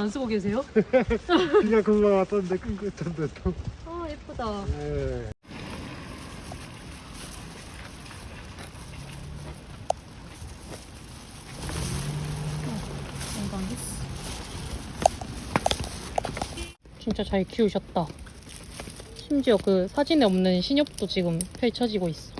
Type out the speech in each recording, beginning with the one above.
안 쓰고 계세요? 그냥 금방 왔던데 끊고 있던데 또. 아 예쁘다. 예. 진짜 잘 키우셨다. 심지어 그 사진에 없는 신엽도 지금 펼쳐지고 있어.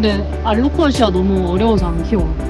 근데 알로코시아 너무 어려워서 안 키워.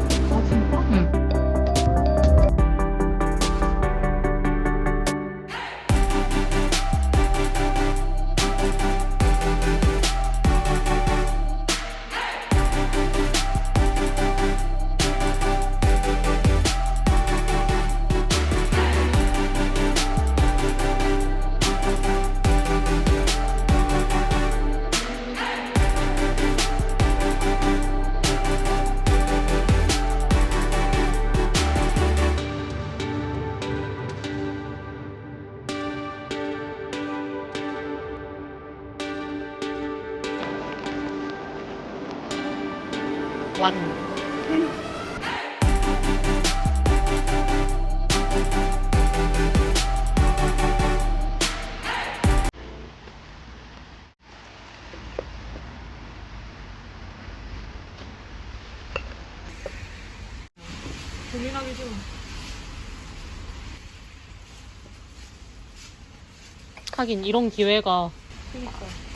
싫어. 하긴 이런 기회가 그니까.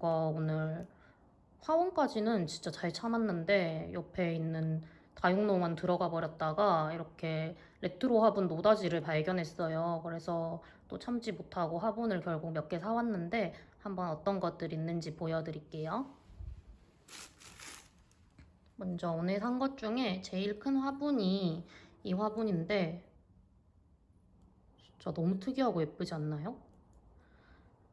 제가 오늘 화원까지는 진짜 잘 참았는데 옆에 있는 다육농원 들어가 버렸다가 이렇게 레트로 화분 노다지를 발견했어요. 그래서 또 참지 못하고 화분을 결국 몇 개 사왔는데 한번 어떤 것들 있는지 보여드릴게요. 먼저 오늘 산 것 중에 제일 큰 화분이 이 화분인데 진짜 너무 특이하고 예쁘지 않나요?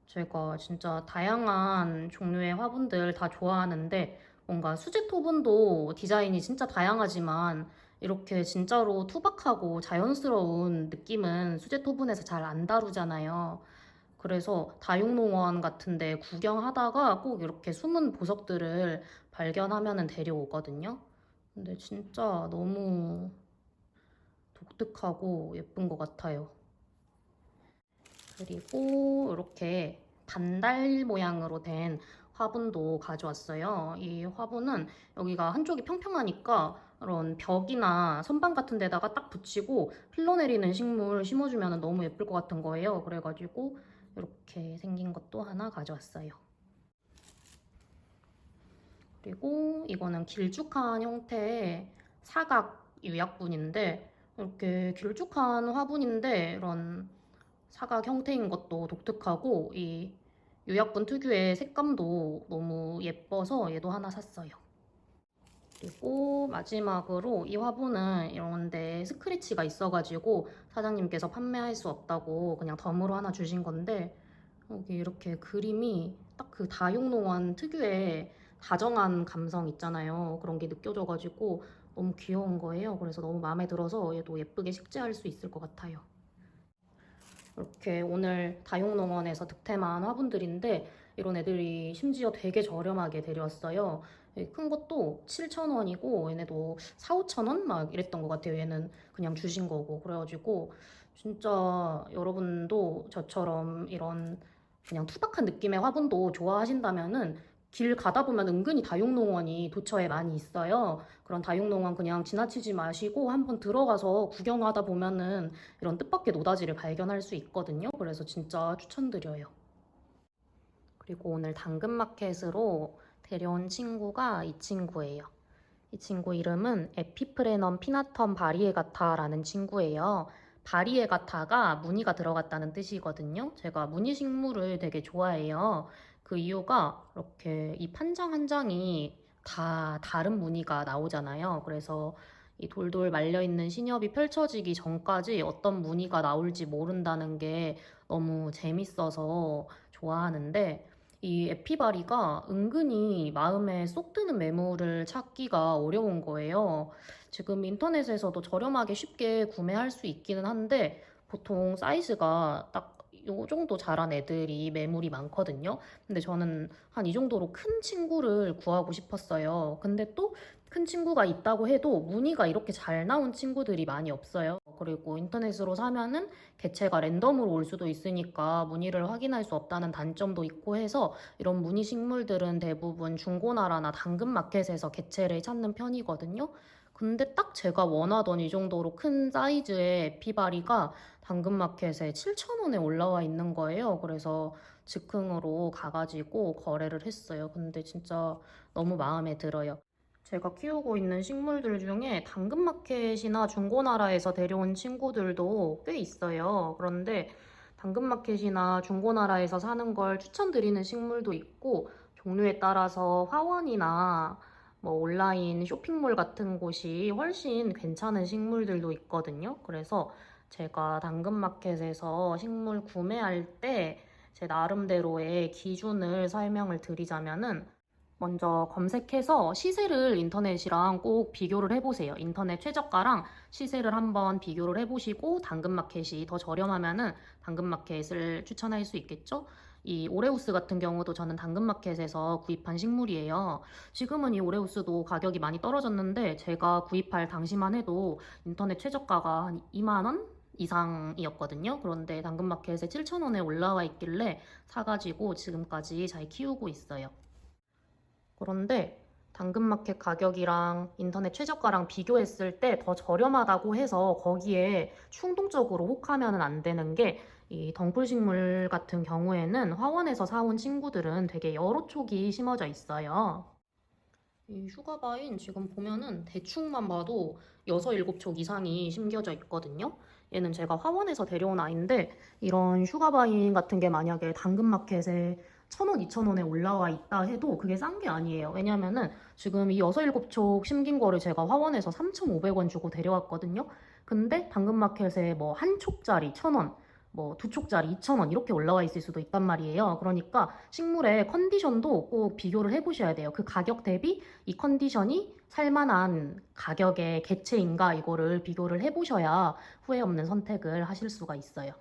제가 진짜 다양한 종류의 화분들 다 좋아하는데 뭔가 수제 토분도 디자인이 진짜 다양하지만 이렇게 진짜로 투박하고 자연스러운 느낌은 수제 토분에서 잘 안 다루잖아요. 그래서 다육농원 같은데 구경하다가 꼭 이렇게 숨은 보석들을 발견하면 데려오거든요. 근데 진짜 너무 독특하고 예쁜 것 같아요. 그리고 이렇게 반달 모양으로 된 화분도 가져왔어요. 이 화분은 여기가 한쪽이 평평하니까 그런 벽이나 선반 같은 데다가 딱 붙이고 흘러내리는 식물 심어주면 너무 예쁠 것 같은 거예요. 그래가지고 이렇게 생긴 것도 하나 가져왔어요. 그리고 이거는 길쭉한 형태의 사각 유약분인데 이렇게 길쭉한 화분인데 이런 사각 형태인 것도 독특하고 이 유약분 특유의 색감도 너무 예뻐서 얘도 하나 샀어요. 그리고 마지막으로 이 화분은 이런데 스크래치가 있어가지고 사장님께서 판매할 수 없다고 그냥 덤으로 하나 주신 건데 여기 이렇게 그림이 딱 그 다육농원 특유의 다정한 감성 있잖아요. 그런 게 느껴져가지고 너무 귀여운 거예요. 그래서 너무 마음에 들어서 얘도 예쁘게 식재할 수 있을 것 같아요. 이렇게 오늘 다육농원에서 득템한 화분들인데 이런 애들이 심지어 되게 저렴하게 데려왔어요. 이큰 것도 7,000원이고 얘네도 4, 5,000원 막 이랬던 것 같아요. 얘는 그냥 주신 거고 그래가지고 진짜 여러분도 저처럼 이런 그냥 투박한 느낌의 화분도 좋아하신다면은 길 가다 보면 은근히 다육농원이 도처에 많이 있어요. 그런 다육농원 그냥 지나치지 마시고 한번 들어가서 구경하다 보면은 이런 뜻밖의 노다지를 발견할 수 있거든요. 그래서 진짜 추천드려요. 그리고 오늘 당근마켓으로 데려온 친구가 이 친구예요. 이 친구 이름은 에피프레넘 피나텀 바리에가타라는 친구예요. 바리에가타가 무늬가 들어갔다는 뜻이거든요. 제가 무늬 식물을 되게 좋아해요. 그 이유가 이렇게 이 판장 한 장이 다 다른 무늬가 나오잖아요. 그래서 이 돌돌 말려있는 신엽이 펼쳐지기 전까지 어떤 무늬가 나올지 모른다는 게 너무 재밌어서 좋아하는데 이 에피바리가 은근히 마음에 쏙 드는 매물을 찾기가 어려운 거예요. 지금 인터넷에서도 저렴하게 쉽게 구매할 수 있기는 한데 보통 사이즈가 딱 요 정도 자란 애들이 매물이 많거든요. 근데 저는 한 이 정도로 큰 친구를 구하고 싶었어요. 근데 또 큰 친구가 있다고 해도 무늬가 이렇게 잘 나온 친구들이 많이 없어요. 그리고 인터넷으로 사면은 개체가 랜덤으로 올 수도 있으니까 무늬를 확인할 수 없다는 단점도 있고 해서 이런 무늬 식물들은 대부분 중고나라나 당근마켓에서 개체를 찾는 편이거든요. 근데 딱 제가 원하던 이 정도로 큰 사이즈의 에피바리가 당근마켓에 7,000원에 올라와 있는 거예요. 그래서 즉흥으로 가가지고 거래를 했어요. 근데 진짜 너무 마음에 들어요. 제가 키우고 있는 식물들 중에 당근마켓이나 중고나라에서 데려온 친구들도 꽤 있어요. 그런데 당근마켓이나 중고나라에서 사는 걸 추천드리는 식물도 있고 종류에 따라서 화원이나 뭐 온라인 쇼핑몰 같은 곳이 훨씬 괜찮은 식물들도 있거든요. 그래서 제가 당근마켓에서 식물 구매할 때 제 나름대로의 기준을 설명을 드리자면은 먼저 검색해서 시세를 인터넷이랑 꼭 비교를 해보세요. 인터넷 최저가랑 시세를 한번 비교를 해보시고 당근마켓이 더 저렴하면은 당근마켓을 추천할 수 있겠죠? 이 오레우스 같은 경우도 저는 당근마켓에서 구입한 식물이에요. 지금은 이 오레우스도 가격이 많이 떨어졌는데 제가 구입할 당시만 해도 인터넷 최저가가 한 2만원 이상이었거든요. 그런데 당근마켓에 7,000원에 올라와 있길래 사가지고 지금까지 잘 키우고 있어요. 그런데 당근마켓 가격이랑 인터넷 최저가랑 비교했을 때 더 저렴하다고 해서 거기에 충동적으로 혹하면 안 되는 게 이 덩굴식물 같은 경우에는 화원에서 사온 친구들은 되게 여러 촉이 심어져 있어요. 이 슈가바인 지금 보면은 대충만 봐도 6, 7촉 이상이 심겨져 있거든요. 얘는 제가 화원에서 데려온 아이인데 이런 슈가바인 같은 게 만약에 당근마켓에 1,000원, 2,000원에 올라와 있다 해도 그게 싼 게 아니에요. 왜냐면은 지금 이 6, 7촉 심긴 거를 제가 화원에서 3,500원 주고 데려왔거든요. 근데 당근마켓에 뭐 한 촉짜리 1,000원, 뭐 두 촉짜리 2,000원 이렇게 올라와 있을 수도 있단 말이에요. 그러니까 식물의 컨디션도 꼭 비교를 해보셔야 돼요. 그 가격 대비 이 컨디션이 살만한 가격의 개체인가 이거를 비교를 해보셔야 후회 없는 선택을 하실 수가 있어요.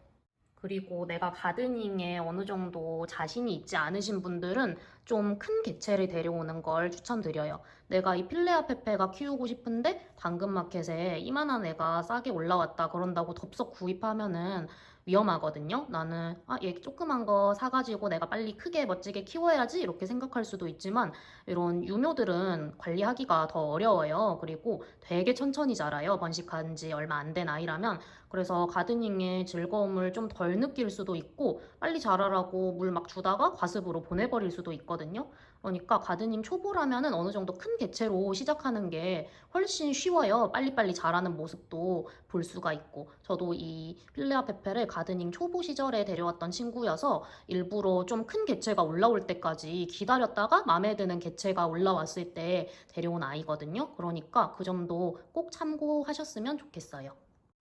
그리고 내가 가드닝에 어느 정도 자신이 있지 않으신 분들은 좀 큰 개체를 데려오는 걸 추천드려요. 내가 이 필레아 페페가 키우고 싶은데 당근마켓에 이만한 애가 싸게 올라왔다 그런다고 덥석 구입하면은 위험하거든요. 나는 아, 얘 조그만 거 사가지고 내가 빨리 크게 멋지게 키워야지 이렇게 생각할 수도 있지만 이런 유묘들은 관리하기가 더 어려워요. 그리고 되게 천천히 자라요. 번식한 지 얼마 안 된 아이라면. 그래서 가드닝의 즐거움을 좀 덜 느낄 수도 있고 빨리 자라라고 물 막 주다가 과습으로 보내버릴 수도 있거든요. 그러니까 가드닝 초보라면은 어느 정도 큰 개체로 시작하는 게 훨씬 쉬워요. 빨리빨리 자라는 모습도 볼 수가 있고. 저도 이 필레아 페페를 가드닝 초보 시절에 데려왔던 친구여서 일부러 좀 큰 개체가 올라올 때까지 기다렸다가 마음에 드는 개체가 올라왔을 때 데려온 아이거든요. 그러니까 그 점도 꼭 참고하셨으면 좋겠어요.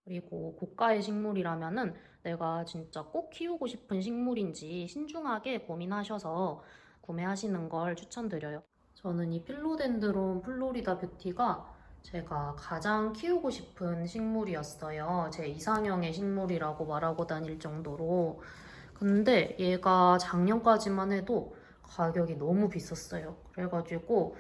그리고 고가의 식물이라면은 내가 진짜 꼭 키우고 싶은 식물인지 신중하게 고민하셔서 구매하시는 걸 추천드려요. 저는 이 필로덴드론 플로리다 뷰티가 제가 가장 키우고 싶은 식물이었어요. 제 이상형의 식물이라고 말하고 다닐 정도로. 근데 얘가 작년까지만 해도 가격이 너무 비쌌어요. 그래가지고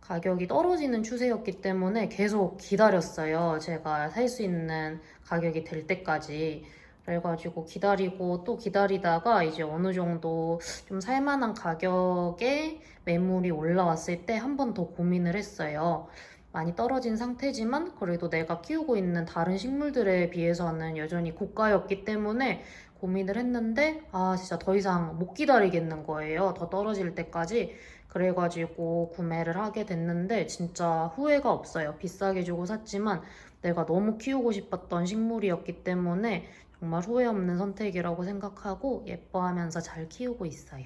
가격이 떨어지는 추세였기 때문에 계속 기다렸어요. 제가 살 수 있는 가격이 될 때까지. 그래가지고 기다리고 또 기다리다가 이제 어느 정도 좀 살만한 가격에 매물이 올라왔을 때 한 번 더 고민을 했어요. 많이 떨어진 상태지만 그래도 내가 키우고 있는 다른 식물들에 비해서는 여전히 고가였기 때문에 고민을 했는데 아 진짜 더 이상 못 기다리겠는 거예요. 더 떨어질 때까지. 그래가지고 구매를 하게 됐는데 진짜 후회가 없어요. 비싸게 주고 샀지만 내가 너무 키우고 싶었던 식물이었기 때문에 정말 후회 없는 선택이라고 생각하고 예뻐하면서 잘 키우고 있어요.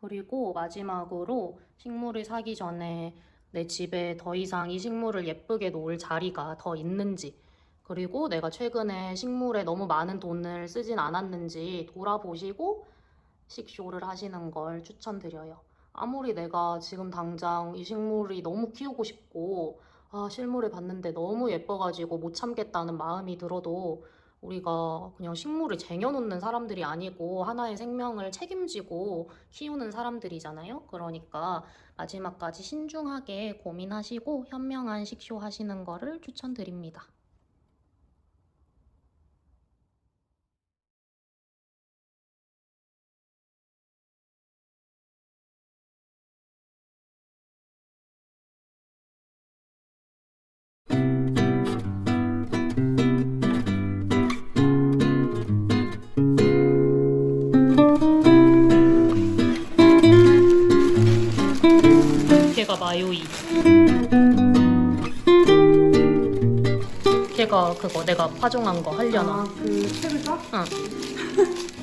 그리고 마지막으로 식물을 사기 전에 내 집에 더 이상 이 식물을 예쁘게 놓을 자리가 더 있는지, 그리고 내가 최근에 식물에 너무 많은 돈을 쓰진 않았는지 돌아보시고 식쇼를 하시는 걸 추천드려요. 아무리 내가 지금 당장 이 식물이 너무 키우고 싶고, 아, 실물을 봤는데 너무 예뻐가지고 못 참겠다는 마음이 들어도 우리가 그냥 식물을 쟁여놓는 사람들이 아니고 하나의 생명을 책임지고 키우는 사람들이잖아요. 그러니까 마지막까지 신중하게 고민하시고 현명한 식쇼 하시는 거를 추천드립니다. 마요이. 걔가 그거 내가 파종한 거 하려나? 그 책을 사? 응.